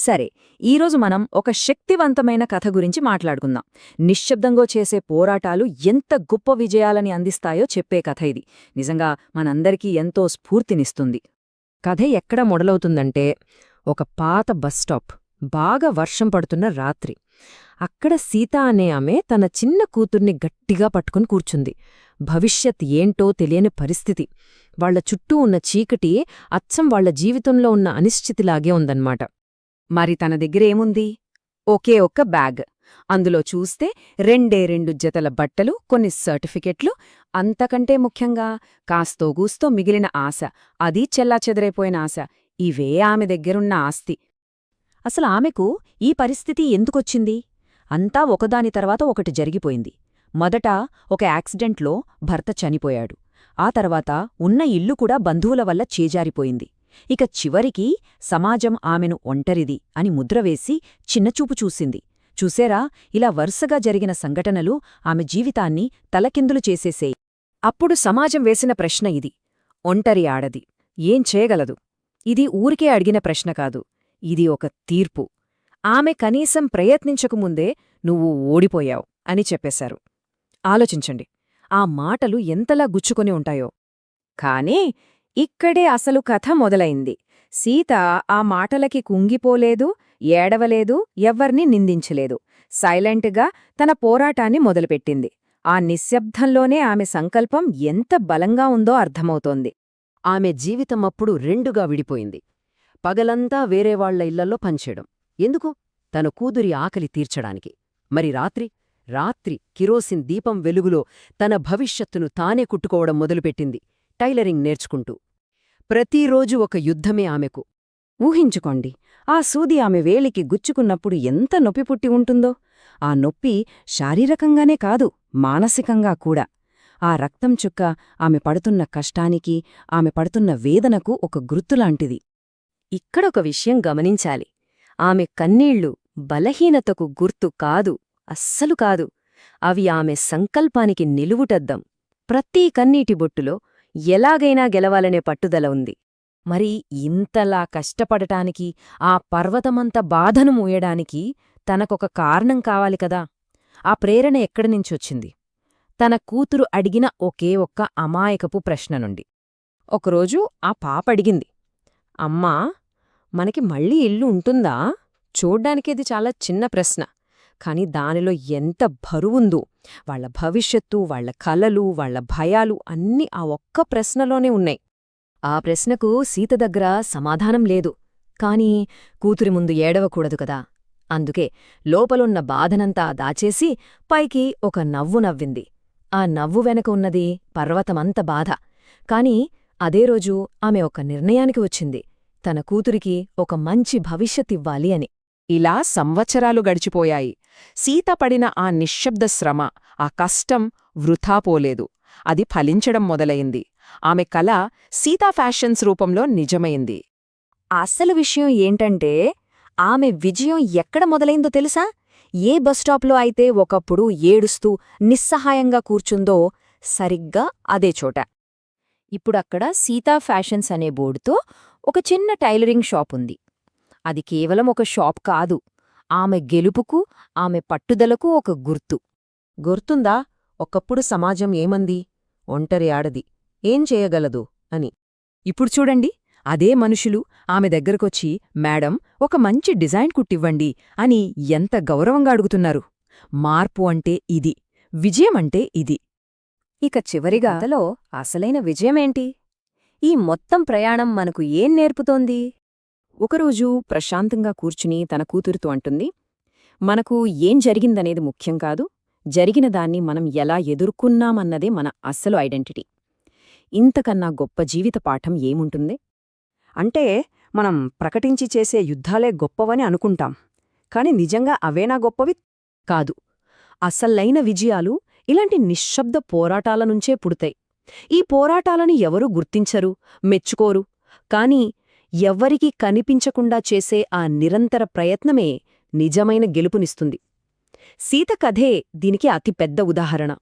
సరే ఈరోజు మనం ఒక శక్తివంతమైన కథ గురించి మాట్లాడుకుందాం. నిశ్శబ్దంగా చేసే పోరాటాలు ఎంత గొప్ప విజయాలని అందిస్తాయో చెప్పే కథ ఇది. నిజంగా మనందరికీ ఎంతో స్ఫూర్తినిస్తుంది. కథ ఎక్కడ మొదలవుతుందంటే ఒక పాత బస్ స్టాప్ బాగా వర్షం పడుతున్న రాత్రి. అక్కడ సీత అనే ఆమె తన చిన్న కూతుర్ని గట్టిగా పట్టుకుని కూర్చుంది. భవిష్యత్ ఏంటో తెలియని పరిస్థితి. వాళ్ళ చుట్టూ ఉన్న చీకటి అచ్చం వాళ్ళ జీవితంలో ఉన్న అనిశ్చితిలాగే ఉందన్నమాట. మరి తన దగ్గరేముంది ఒకే ఒక్క బ్యాగ్. అందులో చూస్తే రెండే రెండు జతల బట్టలు కొన్ని సర్టిఫికెట్లు. అంతకంటే ముఖ్యంగా కాస్తో గూస్తో మిగిలిన ఆశ. అది చెల్లాచెదరైపోయిన ఆశ. ఇవే ఆమె దగ్గరున్న ఆస్తి. అసలు ఆమెకు ఈ పరిస్థితి ఎందుకొచ్చింది? అంతా ఒకదాని తర్వాత ఒకటి జరిగిపోయింది. మొదట ఒక యాక్సిడెంట్లో భర్త చనిపోయాడు. ఆ తర్వాత ఉన్న ఇల్లు కూడా బంధువుల వల్ల చేజారిపోయింది. ఇక చివరికి సమాజం ఆమెను ఒంటరిది అని ముద్రవేసి చిన్నచూపు చూసింది. చూసేరా ఇలా వరుసగా జరిగిన సంఘటనలు ఆమె జీవితాన్ని తలకిందులు చేసేసేయి. అప్పుడు సమాజం వేసిన ప్రశ్న ఇది. ఒంటరి ఆడది. ఏం చేయగలదు? ఇది ఊరికే అడిగిన ప్రశ్న కాదు. ఇది ఒక తీర్పు. ఆమె కనీసం ప్రయత్నించకముందే నువ్వు ఓడిపోయావు అని చెప్పేశారు. ఆలోచించండి. ఆ మాటలు ఎంతలా గుచ్చుకొని ఉంటాయో. కానీ ఇక్కడే అసలు కథ మొదలైంది. సీత ఆ మాటలకి కుంగిపోలేదు ఏడవలేదు ఎవ్వర్నీ నిందించలేదు. సైలెంట్గా తన పోరాటాన్ని మొదలుపెట్టింది. ఆ నిశ్శబ్దంలోనే ఆమె సంకల్పం ఎంత బలంగా ఉందో అర్థమవుతోంది. ఆమె జీవితమప్పుడు రెండుగా విడిపోయింది. పగలంతా వేరేవాళ్ళ ఇళ్ళలో పనిచేయడం. ఎందుకు? తన కూతురి ఆకలి తీర్చడానికి. మరి రాత్రి? రాత్రి కిరోసిన్ దీపం వెలుగులో తన భవిష్యత్తును తానే కుట్టుకోవడం మొదలుపెట్టింది. టైలరింగ్ నేర్చుకుంటూ. ప్రతిరోజు ఒక యుద్ధమే ఆమెకు. ఊహించుకోండి ఆ సూది ఆమె వేలికి గుచ్చుకున్నప్పుడు ఎంత నొప్పి పుట్టి ఉంటుందో. ఆ నొప్పి శారీరకంగానే కాదు మానసికంగా కూడా. ఆ రక్తం చుక్క ఆమె పడుతున్న కష్టానికి ఆమె పడుతున్న వేదనకు ఒక గుర్తులాంటిది. ఇక్కడొక విషయం గమనించాలి. ఆమె కన్నీళ్ళు బలహీనతకు గుర్తు కాదు అస్సలు కాదు. అవి ఆమె సంకల్పానికి నిలువుటద్దం. ప్రతి కన్నీటి బొట్టులో ఎలాగైనా గెలవాలనే పట్టుదల ఉంది. మరి ఇంతలా కష్టపడటానికి ఆ పర్వతమంత బాధను మూయడానికి తనకొక కారణం కావాలి కదా? ఆ ప్రేరణ ఎక్కడి నుంచొచ్చింది తన కూతురు అడిగిన ఒకే ఒక్క అమాయకపు ప్రశ్న నుండి. ఒకరోజు ఆ పాప అడిగింది అమ్మా మనకి మళ్ళీ ఇల్లు ఉంటుందా? చూడ్డానికేది చాలా చిన్న ప్రశ్న. కాని దానిలో ఎంత బరువుందో. వాళ్ళ భవిష్యత్తు వాళ్ళ కలలు వాళ్ళ భయాలు అన్నీ ఆ ఒక్క ప్రశ్నలోనే ఉన్నాయి. ఆ ప్రశ్నకు సీత దగ్గర సమాధానం లేదు. కాని కూతురి ముందు ఏడవకూడదు కదా. అందుకే లోపలున్న బాధనంతా దాచేసి పైకి ఒక నవ్వు నవ్వింది. ఆ నవ్వు వెనక ఉన్నది పర్వతమంత బాధ. కాని అదే రోజు ఆమె ఒక నిర్ణయానికి వచ్చింది. తన కూతురికి ఒక మంచి భవిష్యత్తివ్వాలి అని. ఇలా సంవత్సరాలు గడిచిపోయాయి. సీత పడిన ఆ నిశ్శబ్ద శ్రమ ఆ కష్టం వృథా పోలేదు. అది ఫలించడం మొదలయింది ఆమె కళ సీతా ఫ్యాషన్స్ రూపంలో నిజమైంది. అసలు విషయం ఏంటంటే ఆమె విజయం ఎక్కడ మొదలైందో తెలుసా? ఏ బస్టాప్లో అయితే ఒకప్పుడు ఏడుస్తూ నిస్సహాయంగా కూర్చుందో సరిగ్గా అదే చోట. ఇప్పుడక్కడ సీతా ఫ్యాషన్స్ అనే బోర్డుతో ఒక చిన్న టైలరింగ్ షాప్ ఉంది అది కేవలం ఒక షాప్ కాదు. ఆమె గెలుపుకు ఆమె పట్టుదలకు ఒక గుర్తు. గుర్తుందా? ఒకప్పుడు సమాజం ఏమంది? ఒంటరి ఆడది. ఏం చేయగలదు? అని. ఇప్పుడు చూడండి. అదే మనుషులు ఆమె దగ్గరకొచ్చి మేడం ఒక మంచి డిజైన్ కుట్టివ్వండి అని ఎంత గౌరవంగా అడుగుతున్నారు. మార్పు అంటే ఇది. విజయమంటే ఇది. ఇక చివరిగా అసలైన విజయమేంటి? ఈ మొత్తం ప్రయాణం మనకు ఏం నేర్పుతోంది? ఒకరోజు ప్రశాంతంగా కూర్చుని తన కూతురుతో అంటుంది మనకు ఏం జరిగిందనేది ముఖ్యం కాదు. జరిగిన దాన్ని మనం ఎలా ఎదుర్కొన్నామన్నదే మన అస్సలు ఐడెంటిటీ. ఇంతకన్నా గొప్ప జీవిత పాఠం ఏముంటుంది? అంటే మనం ప్రకటించి చేసే యుద్ధాలే గొప్పవని అనుకుంటాం. కాని నిజంగా అవేనా గొప్పవి? కాదు. అసలైన విజయాలు ఇలాంటి నిశ్శబ్ద పోరాటాల నుంచే పుడతాయి. ఈ పోరాటాలని ఎవరూ గుర్తించరు మెచ్చుకోరు. కాని ఎవ్వరికీ కనిపించకుండా చేసే ఆ నిరంతర ప్రయత్నమే నిజమైన గెలుపునిస్తుంది. సీత కథే దీనికి అతిపెద్ద ఉదాహరణ.